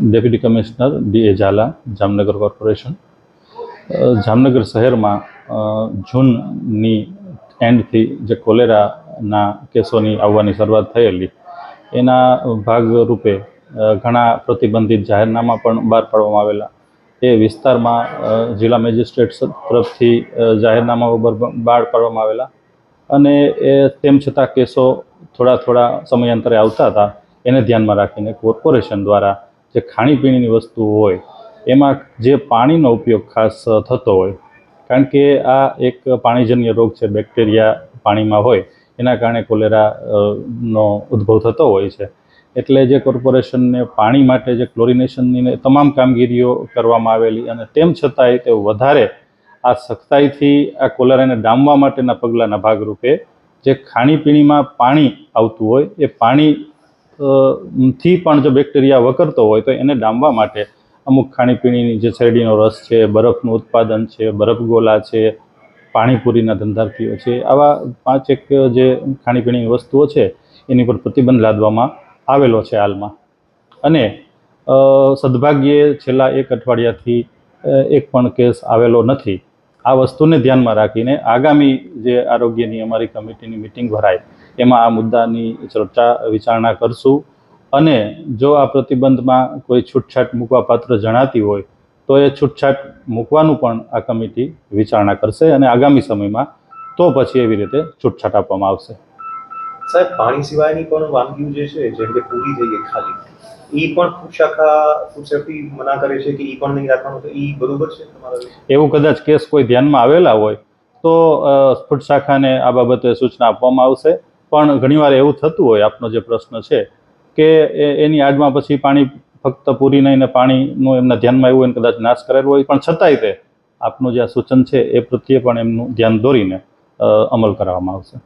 Deputy commissioner D A Jhala Jamnagar corporation Jamnagar શહેરમાં જૂનની એન્ડથી જે કોલેરાના કેસોની આવવાની શરૂઆત થયેલી, એના ભાગરૂપે ઘણા પ્રતિબંધિત જાહેરનામા પણ બહાર પાડવામાં આવેલા. એ વિસ્તારમાં જિલ્લા મેજિસ્ટ્રેટ તરફથી જાહેરનામાઓ બહાર પાડવામાં આવેલા. અને એ તેમ છતાં કેસો થોડા થોડા સમયાંતરે આવતા હતા, એને ધ્યાનમાં રાખીને કોર્પોરેશન દ્વારા જે ખાણીપીણીની વસ્તુઓ હોય, એમાં જે પાણીનો ઉપયોગ ખાસ થતો હોય, કારણ કે આ એક પાણીજન્ય રોગ છે, બેક્ટેરિયા પાણીમાં હોય, એના કારણે કોલેરા નો ઉદ્ભવ થતો હોય છે. એટલે જે કોર્પોરેશનને પાણી માટે જે ક્લોરિનેશનની તમામ કામગીરીઓ કરવામાં આવેલી અને તેમ છતાંય તે વધારે આ સખ્તાઈથી આ કોલેરાને ડામવા માટેના પગલાંના ભાગરૂપે જે ખાણીપીણીમાં પાણી આવતું હોય, એ પાણી થી પણ જો બેક્ટેરિયા વકરતો હોય તો એને ડામવા માટે અમુક ખાણીપીણીની જે શેરડીનો રસ છે, બરફનું ઉત્પાદન છે, બરફ ગોલા છે, પાણીપુરીના ધંધાર્થીઓ છે, આવા પાંચેક જે ખાણીપીણીની વસ્તુઓ છે, એની પર પ્રતિબંધ લાદવામાં આવેલો છે હાલમાં. અને સદભાગ્યે છેલ્લા એક અઠવાડિયાથી એક પણ કેસ આવેલો નથી. આ વસ્તુને ધ્યાનમાં રાખીને આગામી જે આરોગ્યની અમારી કમિટીની મિટિંગ ભરાય, એમાં આ મુદ્દાની ચર્ચા વિચારણા કરશું. અને જો આ પ્રતિબંધમાં કોઈ છૂટછાટ મૂકવા પાત્ર જણાતી હોય, તો એ છૂટછાટ મૂકવાનું પણ આ કમિટી વિચારણા કરશે અને આગામી સમયમાં તો પછી એવી રીતે છૂટછાટ આપવામાં આવશે. સાહેબ, પાણી સિવાયની પણ વાનગીઓ જે છે, જેમ કે પૂરી ગઈ ખાલી એ પણ ફૂડ શાખા ફૂડ સેફ્ટી મના કરે છે કે એ પણ નહીં રાખવાનું? તો એ બરોબર છે તમારા એવું કદાચ કેસ કોઈ ધ્યાનમાં આવેલા હોય, તો ફૂડ શાખાને આ બાબતે સૂચના આપવામાં આવશે. પણ ઘણીવાર એવું થતું હોય, આપનો જે પ્રશ્ન છે, કે એની આડમાં પછી પાણી ફક્ત પૂરી નહીં ને પાણીનું એમના ધ્યાનમાં એવું હોય કદાચ નાશ કરેલો હોય, પણ છતાંય તે આપનું જે આ સૂચન છે, એ પ્રત્યે પણ એમનું ધ્યાન દોરીને અમલ કરવામાં આવશે.